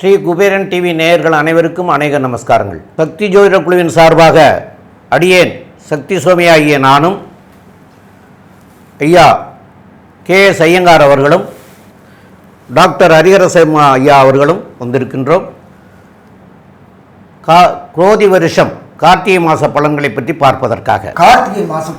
Sri Kuberan TV நேயர்கள் அனைவருக்கும் அநேக நமஸ்காரங்கள். சக்தி ஜோதிட குழுவின் சார்பாக அடியேன் சக்தி சுவாமி ஆகிய நானும் ஐயா கே எஸ் ஐயங்கார் அவர்களும் டாக்டர் ஹரிஹரசம்மா ஐயா அவர்களும் வந்திருக்கின்றோம். கா குரோதி வருஷம் கார்த்திகை மாத பலன்களை பற்றி பார்ப்பதற்காக. கார்த்திகை மாதம்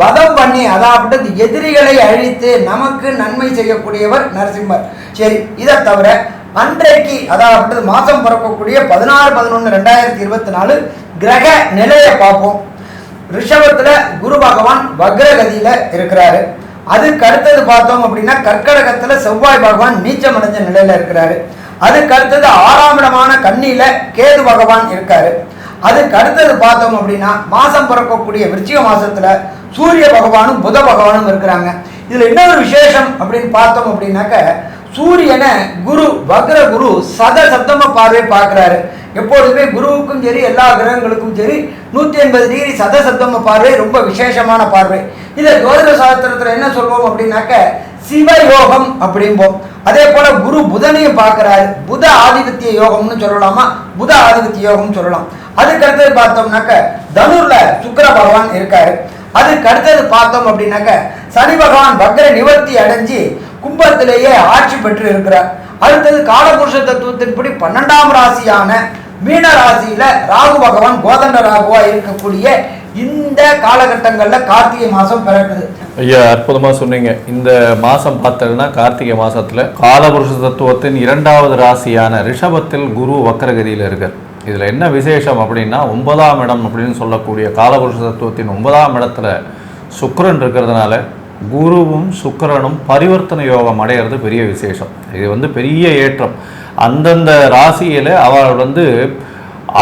வதம் பண்ணி அதாவது எதிரிகளை அழித்து நமக்கு நன்மை செய்யக்கூடியவர் நரசிம்மர். சரி இதை தவிர அன்றைக்கு அதாவது மாதம் பிறக்கக்கூடிய பதினாறு பதினொன்று ரெண்டாயிரத்தி இருபத்தி நாலு கிரக நிலையை பார்ப்போம். ரிஷபத்தில் குரு பகவான் வக்ரகதியில் இருக்கிறாரு. அதுக்கு அடுத்தது பார்த்தோம் அப்படின்னா கர்க்கடகத்தில் செவ்வாய் பகவான் நீச்சம் அடைஞ்ச நிலையில் இருக்கிறாரு. அதுக்கு அடுத்தது ஆறாம் இடமான கண்ணியில் கேது பகவான் இருக்காரு. அதுக்கு அடுத்தது பார்த்தோம் அப்படின்னா மாதம் பிறக்கக்கூடிய விருச்சிக மாதத்தில் சூரிய பகவானும் புத பகவானும் இருக்கிறாங்க. இதுல இன்னொரு விசேஷம் அப்படின்னு பார்த்தோம் அப்படின்னாக்க சூரியனை குரு வக்ர குரு சத சப்தம பார்வை பார்க்குறாரு. எப்பொழுதுமே குருவுக்கும் சரி எல்லா கிரகங்களுக்கும் சரி நூற்றி எண்பது டிகிரி சத சப்தம பார்வை ரொம்ப விசேஷமான பார்வை. இதை ஜோதிட சாஸ்திரத்தில் என்ன சொல்வோம் அப்படின்னாக்க சிவயோகம் அப்படிம்போம். அதே போல குரு புதனையும் பார்க்கிறாரு. புத ஆதிபத்திய யோகம்னு சொல்லலாமா? புத ஆதிபத்திய யோகம்னு சொல்லலாம். அதுக்கடுத்து பார்த்தோம்னாக்க தனுர்ல சுக்கர பகவான் இருக்காரு. அதுக்கு அடுத்தது பார்த்தோம் அப்படின்னாக்க சனி பகவான் வக்ர நிவர்த்தி அடைஞ்சு கும்பத்திலேயே ஆட்சி பெற்று இருக்கிறார். அடுத்தது காலபுருஷ தத்துவத்தின்படி பன்னெண்டாம் ராசியான மீன ராசியில ராகு பகவான் கோதண்ட ராகுவா இருக்கக்கூடிய இந்த காலகட்டங்களில் கார்த்திகை மாதம் பிறக்குது. ஐயா அற்புதமாக சொன்னீங்க. இந்த மாதம் பார்த்தோம்னா கார்த்திகை மாதத்தில் காலபுருஷ தத்துவத்தின் இரண்டாவது ராசியான ரிஷபத்தில் குரு வக்கரகதியில் இருக்கார். இதில் என்ன விசேஷம் அப்படின்னா ஒன்பதாம் இடம் அப்படின்னு சொல்லக்கூடிய காலபுருஷ தத்துவத்தின் ஒன்பதாம் இடத்துல சுக்கரன் இருக்கிறதுனால குருவும் சுக்கரனும் பரிவர்த்தனை யோகம் அடையிறது பெரிய விசேஷம். இது வந்து பெரிய ஏற்றம். அந்தந்த ராசியில் அவர் வந்து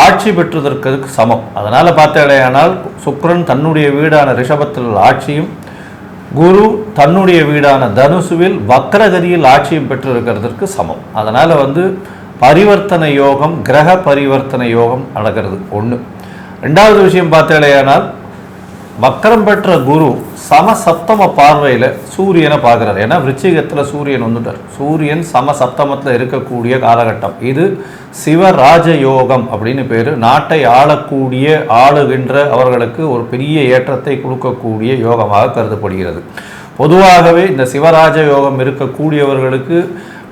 ஆட்சி பெற்றதற்கு சமம். அதனால் பார்த்தாலேயானால் சுக்கரன் தன்னுடைய வீடான ரிஷபத்தில் ஆட்சியும் குரு தன்னுடைய வீடான தனுசுவில் வக்கரகதியில் ஆட்சியும் பெற்றிருக்கிறதற்கு சமம். அதனால் வந்து பரிவர்த்தனை யோகம் கிரக பரிவர்த்தனை யோகம் நடக்கிறது. ஒன்று ரெண்டாவது விஷயம் பார்த்தேனால் வக்கரம் பெற்ற குரு சம சப்தம பார்வையில் சூரியனை பார்க்குறார். ஏன்னா விருச்சிகத்தில் சூரியன் வந்துட்டார். சூரியன் சம சப்தமத்தில் இருக்கக்கூடிய காலகட்டம். இது சிவராஜ யோகம் அப்படின்னு பேர். நாட்டை ஆளக்கூடிய ஆளுகின்ற அவர்களுக்கு ஒரு பெரிய ஏற்றத்தை கொடுக்கக்கூடிய யோகமாக கருதப்படுகிறது. பொதுவாகவே இந்த சிவராஜ யோகம் இருக்கக்கூடியவர்களுக்கு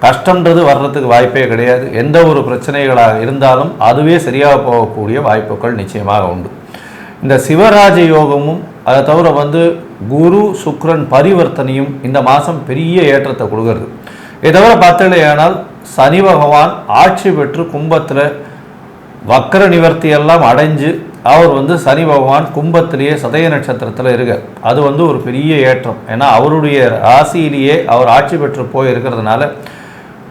கஷ்டன்றது வர்றதுக்கு வாய்ப்பே கிடையாது. எந்த ஒரு பிரச்சனைகளாக இருந்தாலும் அதுவே சரியாக போகக்கூடிய வாய்ப்புகள் நிச்சயமாக உண்டு. இந்த சிவராஜ யோகமும் அதை தவிர வந்து குரு சுக்ரன் பரிவர்த்தனையும் இந்த மாதம் பெரிய ஏற்றத்தை கொடுக்கறது. இதை தவிர பார்த்தீங்கன்னா சனி பகவான் ஆட்சி பெற்று கும்பத்தில் வக்கர நிவர்த்தி எல்லாம் அடைஞ்சு அவர் வந்து சனி பகவான் கும்பத்திலேயே சதய நட்சத்திரத்தில் இருக்க அது வந்து ஒரு பெரிய ஏற்றம். ஏன்னா அவருடைய ராசியிலேயே அவர் ஆட்சி பெற்று போய் இருக்கிறதுனால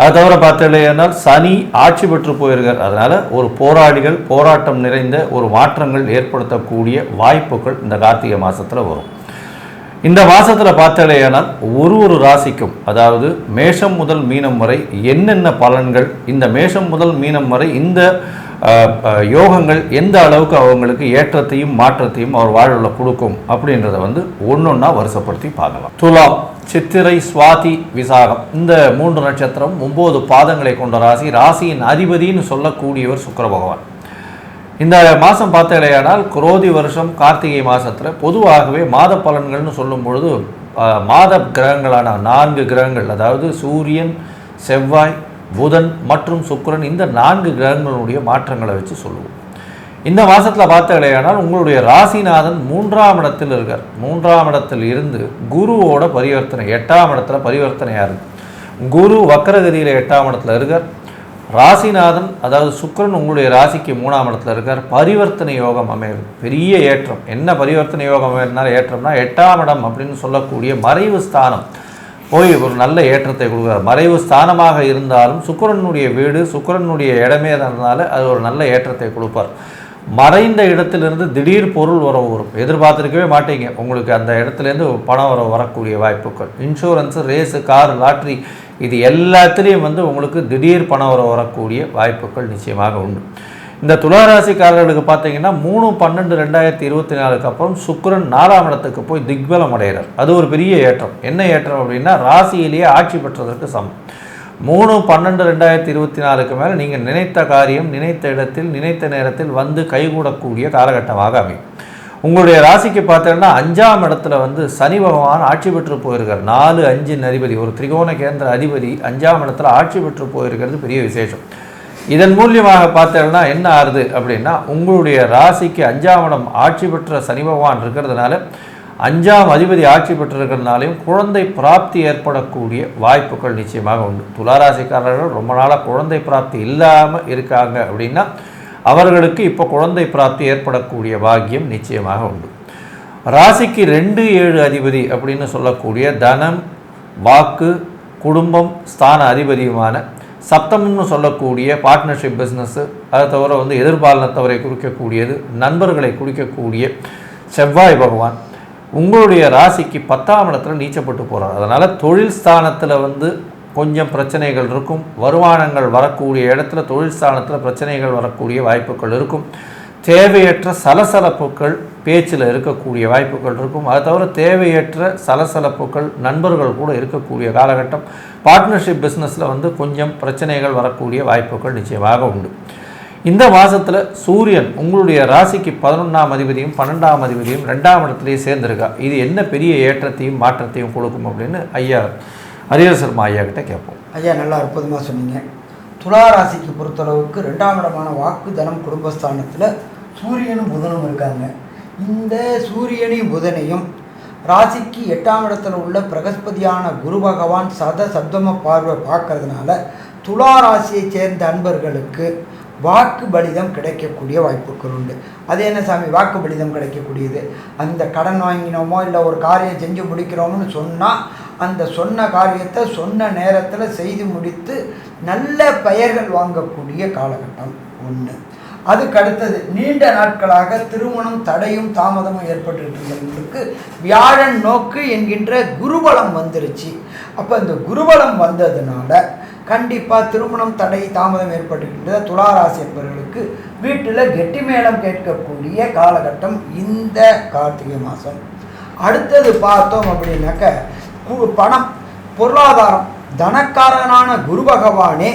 அது தவிர பார்த்தீங்கன்னா சனி ஆட்சி பெற்று போயிருக்கார். அதனால் ஒரு போராளிகள் போராட்டம் நிறைந்த ஒரு மாற்றங்கள் ஏற்படுத்தக்கூடிய வாய்ப்புகள் இந்த கார்த்திகை மாதத்தில் வரும். இந்த மாதத்தில் பார்த்தாலேயானால் ஒரு ஒரு ராசிக்கும் அதாவது மேஷம் முதல் மீனம் வரை என்னென்ன பலன்கள் இந்த மேஷம் முதல் மீனம் வரை இந்த யோகங்கள் எந்த அளவுக்கு அவங்களுக்கு ஏற்றத்தையும் மாற்றத்தையும் அவர் வாழ்வில் கொடுக்கும் அப்படின்றத வந்து ஒன்றொன்னா வருஷப்படுத்தி பார்க்கலாம். துலாம் சித்திரை சுவாதி விசாகம். இந்த மூன்று நட்சத்திரம் ஒன்பது பாதங்களை கொண்ட ராசி. ராசியின் அதிபதின்னு சொல்லக்கூடியவர் சுக்கர பகவான். இந்த மாதம் பார்த்தீங்களேயானால் குரோதி வருஷம் கார்த்திகை மாதத்தில் பொதுவாகவே மாத பலன்கள்னு சொல்லும் பொழுது மாத கிரகங்களான நான்கு கிரகங்கள் அதாவது சூரியன் செவ்வாய் புதன் மற்றும் சுக்கரன் இந்த நான்கு கிரகங்களுடைய மாற்றங்களை வச்சு சொல்லுவோம். இந்த மாதத்தில் பார்த்தீங்களேயானால் உங்களுடைய ராசிநாதன் மூன்றாம் இடத்தில் இருக்கார். மூன்றாம் இடத்தில் இருந்து குருவோட பரிவர்த்தனை எட்டாம் இடத்துல பரிவர்த்தனையாக இருக்கு குரு வக்கரகதியில் எட்டாம் இடத்துல இருக்கார். ராசிநாதன் அதாவது சுக்கரன் உங்களுடைய ராசிக்கு மூணாம் இடத்துல இருக்கார். பரிவர்த்தனை யோகம் அமையுது பெரிய ஏற்றம். என்ன பரிவர்த்தனை யோகம் அமையினால ஏற்றம்னா எட்டாம் இடம் அப்படின்னு சொல்லக்கூடிய மறைவு ஸ்தானம். போய் ஒரு நல்ல ஏற்றத்தை கொடுக்குறார். மறைவு ஸ்தானமாக இருந்தாலும் சுக்கரனுடைய வீடு சுக்கிரனுடைய இடமே இருந்தனால அது ஒரு நல்ல ஏற்றத்தை கொடுப்பார். மறைந்த இடத்திலிருந்து திடீர் பொருள் உறவு வரும். எதிர்பார்த்துருக்கவே மாட்டீங்க. உங்களுக்கு அந்த இடத்துலேருந்து பணம் வர வரக்கூடிய வாய்ப்புகள். இன்சூரன்ஸு ரேஸு கார் லாட்ரி இது எல்லாத்துலேயும் வந்து உங்களுக்கு திடீர் பணம் வர வரக்கூடிய வாய்ப்புகள் நிச்சயமாக உண்டு. இந்த துளாராசிக்காரர்களுக்கு பார்த்தீங்கன்னா மூணு பன்னெண்டு ரெண்டாயிரத்தி இருபத்தி நாலுக்கு அப்புறம் சுக்கிரன் நாலாம் இடத்துக்கு போய் திக்பலம் அடைகிறார். அது ஒரு பெரிய ஏற்றம். என்ன ஏற்றம் அப்படின்னா ராசியிலேயே ஆட்சி பெற்றதற்கு சமம். மூணு பன்னெண்டு ரெண்டாயிரத்தி இருபத்தி நாலுக்கு மேலே நீங்கள் நினைத்த காரியம் நினைத்த இடத்தில் நினைத்த நேரத்தில் வந்து கைகூடக்கூடிய காலகட்டமாக அமையும். உங்களுடைய ராசிக்கு பார்த்தீங்கன்னா அஞ்சாம் இடத்துல வந்து சனி பகவான் ஆட்சி பெற்று போயிருக்கார். நாலு அஞ்சின் அதிபதி ஒரு திரிகோண கேந்திர அதிபதி அஞ்சாம் இடத்துல ஆட்சி பெற்று போயிருக்கிறது பெரிய விசேஷம். இதன் மூலியமாக பார்த்தீங்கன்னா என்ன ஆறுது அப்படின்னா உங்களுடைய ராசிக்கு அஞ்சாம் ஆட்சி பெற்ற சனி பகவான் இருக்கிறதுனால அஞ்சாம் அதிபதி ஆட்சி பெற்றிருக்கிறதுனாலையும் குழந்தை பிராப்தி ஏற்படக்கூடிய வாய்ப்புகள் நிச்சயமாக உண்டு. துளாராசிக்காரர்கள் ரொம்ப நாளாக குழந்தை பிராப்தி இல்லாமல் இருக்காங்க அப்படின்னா அவர்களுக்கு இப்போ குழந்தை பிராப்தி ஏற்படக்கூடிய பாக்கியம் நிச்சயமாக உண்டு. ராசிக்கு ரெண்டு ஏழு அதிபதி அப்படின்னு சொல்லக்கூடிய தனம் வாக்கு குடும்பம் ஸ்தான அதிபதியுமான சப்தம்னு சொல்லக்கூடிய பார்ட்னர்ஷிப் பிஸ்னஸ்ஸு அதை தவிர வந்து எதிர்பாலனத்தவரை குறிக்கக்கூடியது நண்பர்களை குறிக்கக்கூடிய செவ்வாய் பகவான் உங்களுடைய ராசிக்கு பத்தாம் இடத்துல நீச்சப்பட்டு போகிறார் அதனால் தொழில் ஸ்தானத்தில் வந்து கொஞ்சம் பிரச்சனைகள் இருக்கும். வருமானங்கள் வரக்கூடிய இடத்துல தொழில் ஸ்தானத்தில் பிரச்சனைகள் வரக்கூடிய வாய்ப்புகள் இருக்கும். தேவையற்ற சலசலப்புகள் பேச்சில் இருக்கக்கூடிய வாய்ப்புகள் இருக்கும். அது தவிர தேவையற்ற சலசலப்புகள் நண்பர்கள் கூட இருக்கக்கூடிய காலகட்டம் பார்ட்னர்ஷிப் பிஸ்னஸில் வந்து கொஞ்சம் பிரச்சனைகள் வரக்கூடிய வாய்ப்புகள் நிச்சயமாக உண்டு. இந்த மாதத்தில் சூரியன் உங்களுடைய ராசிக்கு பதினொன்றாம் அதிபதியும் பன்னெண்டாம் அதிபதியும் ரெண்டாம் இடத்துலையே சேர்ந்துருக்கா. இது என்ன பெரிய ஏற்றத்தையும் மாற்றத்தையும் கொடுக்கும் அப்படின்னு ஐயா ஹரிஹர சர்மா ஐயா கிட்ட கேட்போம். ஐயா நல்லா அற்புதமாக சொன்னீங்க. துலா ராசிக்கு பொறுத்தளவுக்கு ரெண்டாம் இடமான வாக்கு தனம் குடும்பஸ்தானத்தில் சூரியனும் புதனும் இருக்காங்க. இந்த சூரியனையும் புதனையும் ராசிக்கு எட்டாம் இடத்துல உள்ள பிரகஸ்பதியான குரு பகவான் சத சப்தம பார்வை பார்க்கறதுனால துலா ராசியைச் சேர்ந்த அன்பர்களுக்கு வாக்கு பலிதம் கிடைக்கக்கூடிய வாய்ப்புகள் உண்டு. அது என்ன சாமி? வாக்கு பலிதம் கிடைக்கக்கூடியது. அந்த கடன் வாங்கினோமோ இல்லை ஒரு காரியம் செஞ்சு முடிக்கிறோம்னு சொன்னால் அந்த சொன்ன காரியத்தை சொன்ன நேரத்தில் செய்து முடித்து நல்ல பெயர்கள் வாங்கக்கூடிய காலகட்டம் ஒன்று அதுக்கு அடுத்தது நீண்ட நாட்களாக திருமணம் தடையும் தாமதமும் ஏற்பட்டுட்டு வியாழன் நோக்கு என்கின்ற குருபலம் வந்துருச்சு. அப்போ இந்த குருபலம் வந்ததுனால கண்டிப்பாக திருமணம் தடை தாமதம் ஏற்பட்டுக்கின்ற துளாராசி என்பவர்களுக்கு வீட்டில் கெட்டி மேளம் கேட்கக்கூடிய காலகட்டம் இந்த கார்த்திகை மாதம் அடுத்தது பார்த்தோம் அப்படின்னாக்க கு- பணம் பொருளாதாரம். தனக்காரனான குரு பகவானே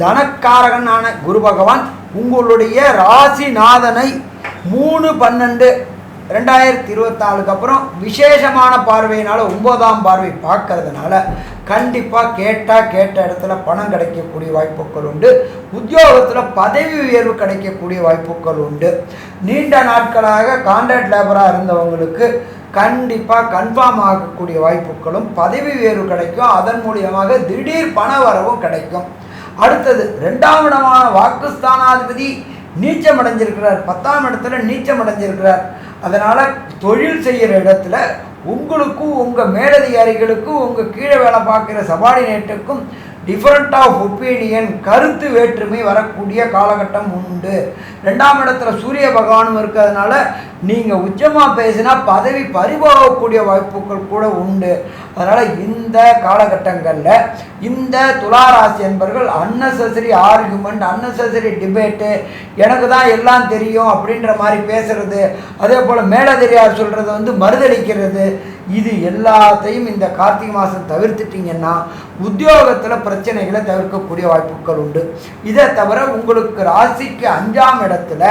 தனக்காரகனான குரு பகவான் உங்களுடைய ராசிநாதனை மூணு பன்னெண்டு ரெண்டாயிரத்தி இருபத்தாலுக்கு அப்புறம் விசேஷமான பார்வையினால் ஒன்பதாம் பார்வை பார்க்கறதுனால கண்டிப்பாக கேட்டால் கேட்ட இடத்துல பணம் கிடைக்கக்கூடிய வாய்ப்புகள் உண்டு. உத்தியோகத்தில் பதவி உயர்வு கிடைக்கக்கூடிய வாய்ப்புகள் உண்டு. நீண்ட நாட்களாக கான்ட்ராக்ட் லேபராக இருந்தவங்களுக்கு கண்டிப்பாக கன்ஃபார்ம் ஆகக்கூடிய வாய்ப்புகளும் பதவி உயர்வு கிடைக்கும். அதன் மூலியமாக திடீர் பண வரவும் கிடைக்கும். அடுத்தது ரெண்டாம் இடமான வாக்குஸ்தானாதிபதி நீச்சம் அடைஞ்சிருக்கிறார் பத்தாம் இடத்துல நீச்சம் அடைஞ்சிருக்கிறார் அதனால் தொழில் செய்கிற இடத்துல உங்களுக்கும் உங்கள் மேலதிகாரிகளுக்கும் உங்கள் கீழே வேலை பார்க்குற சபார்டினேட்டுக்கும் டிஃப்ரெண்ட் ஆஃப் ஒப்பீனியன் கருத்து வேற்றுமை வரக்கூடிய காலகட்டம் உண்டு. ரெண்டாம் இடத்துல சூரிய பகவானும் இருக்கிறதுனால நீங்கள் உச்சமாக பேசினா பதவி பறிபோகக்கூடிய வாய்ப்புகள் கூட உண்டு. அதனால் இந்த காலகட்டங்களில் இந்த துளாராசி என்பர்கள் அன்னசசரி ஆர்குமெண்ட் அன்னசசரி டிபேட்டு எனக்கு தான் எல்லாம் தெரியும் அப்படின்ற மாதிரி பேசுறது அதே போல் மேலதிரியார் சொல்கிறது வந்து மறுதளிக்கிறது இது எல்லாத்தையும் இந்த கார்த்திகை மாதம் தவிர்த்துட்டிங்கன்னா உத்தியோகத்தில் பிரச்சனைகளை தவிர்க்கக்கூடிய வாய்ப்புகள் உண்டு. இதை தவிர உங்களுக்கு ராசிக்கு அஞ்சாம் இடத்துல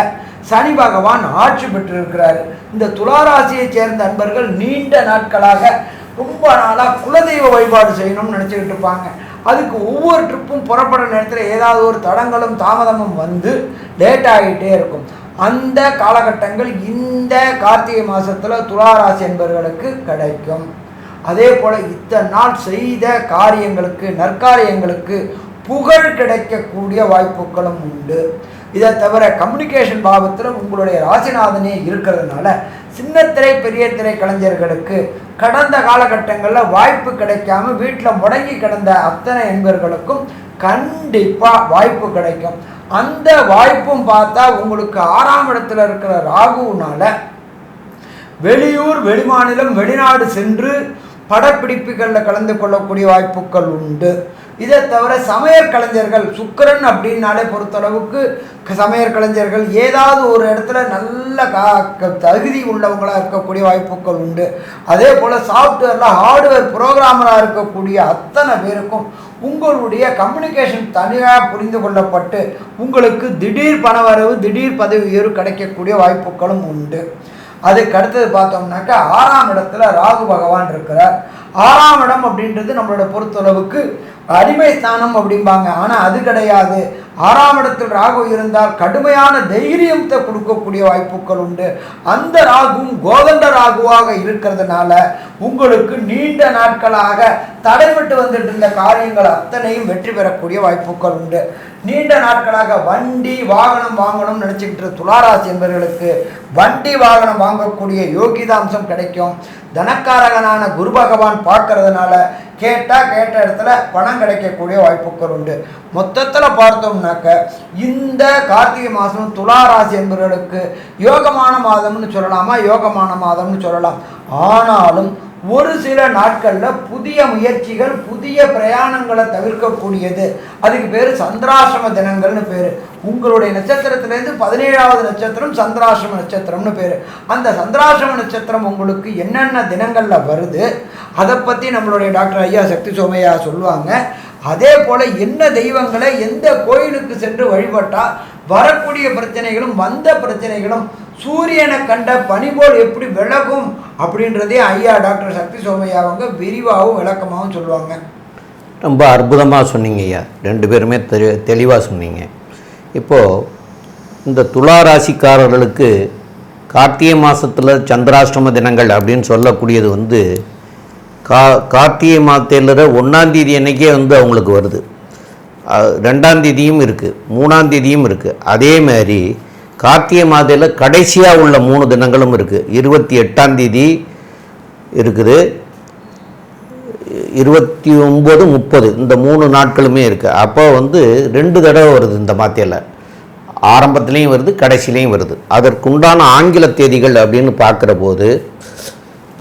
சனி பகவான் ஆட்சி பெற்றிருக்கிறார். இந்த துளாராசியைச் சேர்ந்த அன்பர்கள் நீண்ட நாட்களாக ரொம்ப நாளாக குலதெய்வ வழிபாடு செய்யணும்னு நினச்சிக்கிட்டு இருப்பாங்க. அதுக்கு ஒவ்வொரு ட்ரிப்பும் புறப்படுற நேரத்தில் ஏதாவது ஒரு தடங்களும் தாமதமும் வந்து லேட் ஆகிட்டே இருக்கும். அந்த காலகட்டங்கள் இந்த கார்த்திகை மாதத்தில் துளாராசி என்பவர்களுக்கு கிடைக்கும். அதே போல் இத்தனை நாள் செய்த காரியங்களுக்கு நற்காரியங்களுக்கு புகழ் கிடைக்கக்கூடிய வாய்ப்புகளும் உண்டு. இதை தவிர கம்யூனிகேஷன் பாவத்தில் உங்களுடைய ராசிநாதனே இருக்கிறதுனால சின்ன திரை பெரிய திரை கலைஞர்களுக்கு கடந்த காலகட்டங்களில் வாய்ப்பு கிடைக்காம வீட்டில் முடங்கி கிடந்த அத்தனை என்பர்களுக்கும் கண்டிப்பாக வாய்ப்பு கிடைக்கும். அந்த வாய்ப்பும் பார்த்தா உங்களுக்கு ஆறாம் இடத்துல இருக்கிற ராகுனால வெளியூர் வெளிமாநிலம் வெளிநாடு சென்று படப்பிடிப்புகளில் கலந்து கொள்ளக்கூடிய வாய்ப்புகள் உண்டு. இதை தவிர சமையற் கலைஞர்கள் சுக்கிரன் அப்படின்னாலே பொறுத்தளவுக்கு சமையற் கலைஞர்கள் ஏதாவது ஒரு இடத்துல நல்ல கா க- தகுதி உள்ளவங்களாக இருக்கக்கூடிய வாய்ப்புகள் உண்டு. அதே போல் சாஃப்ட்வேரில் ஹார்ட்வேர் ப்ரோக்ராமராக இருக்கக்கூடிய அத்தனை பேருக்கும் உங்களுடைய கம்யூனிகேஷன் தனியாக புரிந்து கொள்ளப்பட்டு உங்களுக்கு திடீர் பணவரவு திடீர் பதவி உயர்வு கிடைக்கக்கூடிய வாய்ப்புகளும் உண்டு. அதுக்கு அடுத்தது பார்த்தோம்னாக்கா ஆறாம் இடத்துல ராகு பகவான் இருக்கிறார். ஆறாம் இடம் அப்படின்றது நம்மளோட பொறுத்தளவுக்கு அடிமை ஸ்தானம் அப்படிம்பாங்க. ஆனால் அது கிடையாது. ஆறாம் இடத்தில் ராகு இருந்தால் கடுமையான தைரியத்தை கொடுக்கக்கூடிய வாய்ப்புகள் உண்டு. அந்த ராகும் கோதண்ட ராகுவாக இருக்கிறதுனால உங்களுக்கு நீண்ட நாட்களாக தடைபட்டு வந்துட்டு இருந்த காரியங்கள் அத்தனையும் வெற்றி பெறக்கூடிய வாய்ப்புகள் உண்டு. நீண்ட நாட்களாக வண்டி வாகனம் வாங்கணும்னு நினச்சிக்கிட்டு துளாராசி என்பவர்களுக்கு வண்டி வாகனம் வாங்கக்கூடிய யோகிதாம்சம் கிடைக்கும். தனக்காரகனான குரு பகவான் பார்க்கறதுனால கேட்டால் கேட்ட இடத்துல பணம் கிடைக்கக்கூடிய வாய்ப்புகள் உண்டு. மொத்தத்தில் பார்த்தோம்னாக்க இந்த கார்த்திகை மாதம் துலா ராசி என்பவர்களுக்கு யோகமான மாதம்னு சொல்லலாமா? யோகமான மாதம்னு சொல்லலாம். ஆனாலும் ஒரு சில நாட்களில் புதிய முயற்சிகள் புதிய பிரயாணங்களை தவிர்க்கக்கூடியது. அதுக்கு பேர் சந்திராசிரம தினங்கள்னு பேர். உங்களுடைய நட்சத்திரத்திலேருந்து பதினேழாவது நட்சத்திரம் சந்திராசிரம நட்சத்திரம்னு பேர். அந்த சந்திராசிரம நட்சத்திரம் உங்களுக்கு என்னென்ன தினங்களில் வருது அதை பற்றி நம்மளுடைய டாக்டர் ஐயா சக்தி சோமையா சொல்லுவாங்க. அதே போல் என்ன தெய்வங்களை எந்த கோயிலுக்கு சென்று வழிபட்டால் வரக்கூடிய பிரச்சனைகளும் வந்த பிரச்சனைகளும் சூரியனை கண்ட பனிபோல் எப்படி விளக்கும் அப்படின்றதே ஐயா டாக்டர் சக்தி சோமையா அவங்க விரிவாகவும் விளக்கமாகவும் சொல்லுவாங்க. ரொம்ப அற்புதமாக சொன்னீங்க ஐயா. ரெண்டு பேருமே தெளிவாக சொன்னீங்க. இப்போது இந்த துலா ராசிக்காரர்களுக்கு கார்த்திகை மாதத்தில் சந்திராஷ்டம தினங்கள் அப்படின்னு சொல்லக்கூடியது வந்து கா கார்த்திகை மாதத்தில் ஒன்றாந்தேதி அன்றைக்கே வந்து அவங்களுக்கு வருது. ரெண்டாந்தேதியும் இருக்குது மூணாந்தேதியும் இருக்குது அதே மாதிரி கார்த்திகை மாதத்தில் கடைசியாக உள்ள மூணு தினங்களும் இருக்குது இருபத்தி எட்டாம் தேதி இருக்குது. இருபத்தி ஒம்பது முப்பது இந்த மூணு நாட்களுமே இருக்குது அப்போ வந்து ரெண்டு தடவை வருது இந்த மாத்தியில் ஆரம்பத்துலேயும் வருது கடைசிலையும் வருது. அதற்குண்டான ஆங்கில தேதிகள் அப்படின்னு பார்க்குற போது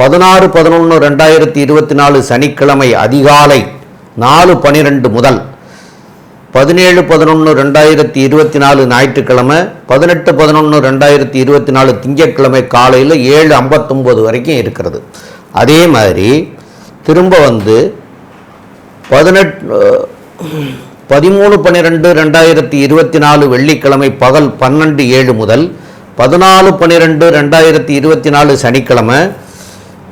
பதினாறு பதினொன்று ரெண்டாயிரத்தி இருபத்தி நாலு சனிக்கிழமை அதிகாலை நாலு பன்னிரெண்டு முதல் பதினேழு பதினொன்று ரெண்டாயிரத்தி இருபத்தி நாலு ஞாயிற்றுக்கிழமை பதினெட்டு பதினொன்று ரெண்டாயிரத்தி இருபத்தி நாலு திங்கட்கிழமை காலையில் ஏழு ஐம்பத்தொம்போது வரைக்கும் இருக்கிறது. அதே மாதிரி திரும்ப வந்து பதினெட் பதிமூணு பன்னிரெண்டு ரெண்டாயிரத்தி இருபத்தி நாலு வெள்ளிக்கிழமை பகல் பன்னெண்டு ஏழு முதல் பதினாலு பன்னிரெண்டு ரெண்டாயிரத்தி இருபத்தி நாலு சனிக்கிழமை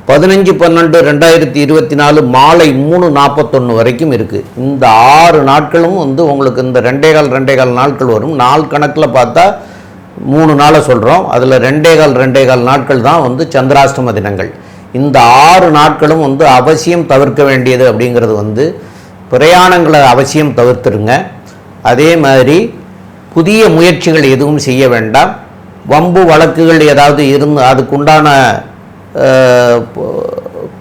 பதினஞ்சு பன்னெண்டு ரெண்டாயிரத்தி இருபத்தி நாலு மாலை மூணு நாற்பத்தொன்று வரைக்கும் இருக்குது இந்த ஆறு நாட்களும் வந்து உங்களுக்கு இந்த ரெண்டே கால் ரெண்டே கால் நாட்கள் வரும். நாள் கணக்கில் பார்த்தா மூணு நாளை சொல்கிறோம் அதில் ரெண்டே கால் ரெண்டே கால் நாட்கள் தான் வந்து சந்திராஷ்டம தினங்கள். இந்த ஆறு நாட்களும் வந்து அவசியம் தவிர்க்க வேண்டியது அப்படிங்கிறது வந்து பிரயாணங்களை அவசியம் தவிர்த்துருங்க. அதே மாதிரி புதிய முயற்சிகள் எதுவும் செய்ய வேண்டாம். வம்பு வழக்குகள் ஏதாவது இருந்து அதுக்குண்டான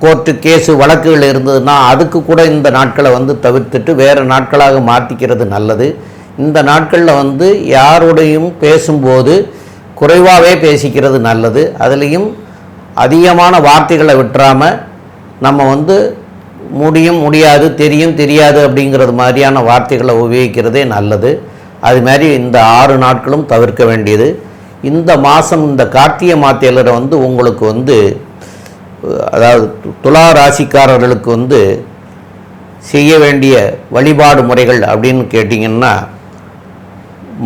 கோர்ட்டு கேஸு வழக்குகள் இருந்ததுன்னா அதுக்கு கூட இந்த நாட்களை வந்து தவிர்த்துட்டு வேறு நாட்களாக மாற்றிக்கிறது நல்லது. இந்த நாட்களில் வந்து யாரோடையும் பேசும்போது குறைவாகவே பேசிக்கிறது நல்லது. அதுலேயும் அதிகமான வார்த்தைகளை விட்டுறாமல் நம்ம வந்து முடியும் முடியாது தெரியும் தெரியாது அப்படிங்கிறது மாதிரியான வார்த்தைகளை உபயோகிக்கிறதே நல்லது. அதுமாதிரி இந்த ஆறு நாட்களும் தவிர்க்க வேண்டியது. இந்த மாதம் இந்த கார்த்திகை மாத்தியலரை வந்து உங்களுக்கு வந்து அதாவது து- துலா ராசிக்காரர்களுக்கு வந்து செய்ய வேண்டிய வழிபாடு முறைகள் அப்படின்னு கேட்டிங்கன்னா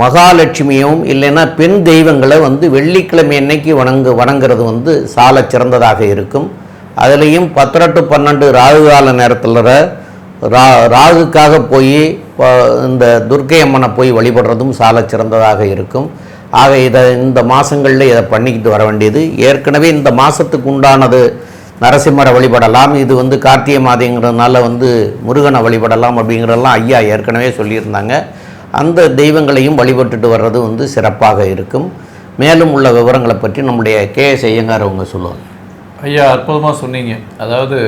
மகாலட்சுமியும் இல்லைன்னா பெண் தெய்வங்களை வந்து வெள்ளிக்கிழமை அன்னைக்கு வணங்கு வணங்குறது வந்து சால சிறந்ததாக இருக்கும். அதுலேயும் பத்திரெட்டு பன்னெண்டு ராகு கால நேரத்தில் ரா ராகுக்காக போய் இந்த துர்க்கை அம்மனை போய் வழிபடுறதும் சால சிறந்ததாக இருக்கும். ஆக இதை இந்த மாதங்களில் இதை பண்ணிக்கிட்டு வர வேண்டியது. ஏற்கனவே இந்த மாதத்துக்கு உண்டானது நரசிம்மரை வழிபடலாம். இது வந்து கார்த்திகை மாதங்கிறதுனால வந்து முருகனை வழிபடலாம் அப்படிங்கிறதெல்லாம் ஐயா ஏற்கனவே சொல்லியிருந்தாங்க. அந்த தெய்வங்களையும் வழிபட்டுட்டு வர்றது வந்து சிறப்பாக இருக்கும். மேலும் உள்ள விவரங்களை பற்றி நம்முடைய கே எஸ் ஐயங்கார் அவங்க சொல்லுவாங்க. ஐயா அற்புதமாக சொன்னீங்க. அதாவது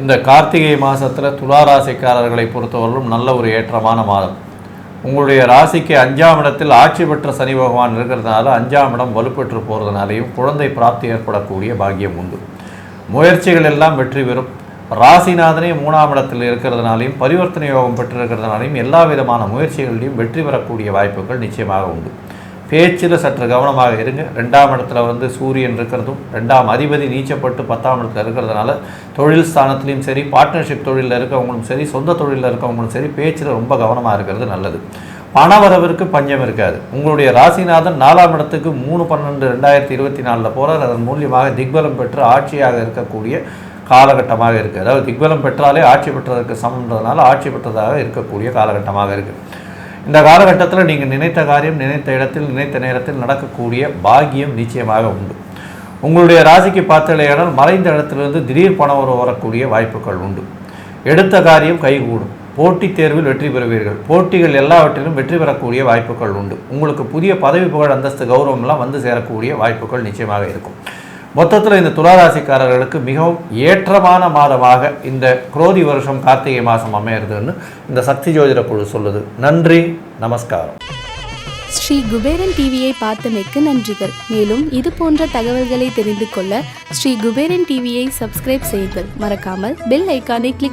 இந்த கார்த்திகை மாதத்தில் துலா ராசிக்காரர்களை பொறுத்தவரையிலும் நல்ல ஒரு ஏற்றமான மாதம். உங்களுடைய ராசிக்கு அஞ்சாம் இடத்தில் ஆட்சி பெற்ற சனி பகவான் இருக்கிறதுனால அஞ்சாம் இடம் வலுப்பெற்று போகிறதுனாலையும் குழந்தை பிராப்தி ஏற்படக்கூடிய பாக்கியம் உண்டு. முயற்சிகள் எல்லாம் வெற்றி பெறும். ராசிநாதனே மூணாம் இடத்தில் இருக்கிறதுனாலையும் பரிவர்த்தனை யோகம் பெற்றிருக்கிறதுனாலையும் எல்லா விதமான முயற்சிகளிலையும் வெற்றி பெறக்கூடிய வாய்ப்புகள் நிச்சயமாக உண்டு. பேச்சில் சற்று கவனமாக இருங்க. ரெண்டாம் இடத்துல வந்து சூரியன் இருக்கிறதும் ரெண்டாம் அதிபதி நீச்சப்பட்டு பத்தாம் இடத்துல இருக்கிறதுனால தொழில் ஸ்தானத்துலேயும் சரி பார்ட்னர்ஷிப் தொழிலில் இருக்கவங்களும் சரி சொந்த தொழிலில் இருக்கவங்களும் சரி பேச்சில் ரொம்ப கவனமாக இருக்கிறது நல்லது. பணவரவிற்கு பஞ்சம் இருக்காது. உங்களுடைய ராசிநாதன் நாலாம் இடத்துக்கு மூணு பன்னெண்டு ரெண்டாயிரத்தி இருபத்தி நாலில் போகிறார் அதன் மூலியமாக திக்பலம் பெற்று ஆட்சியாக இருக்கக்கூடிய காலகட்டமாக இருக்குது அதாவது திக்பலம் பெற்றாலே ஆட்சி பெற்றதற்கு சமன்றதுனால ஆட்சி பெற்றதாக இருக்கக்கூடிய காலகட்டமாக இருக்குது இந்த காலகட்டத்தில் நீங்கள் நினைத்த காரியம் நினைத்த இடத்தில் நினைத்த நேரத்தில் நடக்கக்கூடிய பாகியம் நிச்சயமாக உண்டு. உங்களுடைய ராசிக்கு பார்த்தலையானால் மறைந்த இடத்திலிருந்து திடீர் பணம் வரக்கூடிய வாய்ப்புகள் உண்டு. எடுத்த காரியம் கைகூடும். போட்டித் தேர்வில் வெற்றி பெறுவீர்கள். போட்டிகள் எல்லாவற்றிலும் வெற்றி பெறக்கூடிய வாய்ப்புகள் உண்டு. உங்களுக்கு புதிய பதவி புகழ் அந்தஸ்து கௌரவம்லாம் வந்து சேரக்கூடிய வாய்ப்புகள் நிச்சயமாக இருக்கும். மொத்தத்தில் இந்த துளாராசிக்காரர்களுக்கு மிகவும் ஏற்றமான மாதமாக இந்த குரோதி வருஷம் கார்த்திகை மாதம் அமையிறதுன்னு இந்த சக்தி ஜோதிட குழு சொல்லுது. நன்றி நமஸ்காரம். ஸ்ரீ குபேரன் டிவியை பார்த்தமைக்கு நன்றிகள். மேலும் இது போன்ற தகவல்களை தெரிந்து கொள்ள ஸ்ரீ குபேரன் டிவியை சப்ஸ்கிரைப் செய்யுங்கள். மறக்காமல் பெல் ஐக்கானை கிளிக்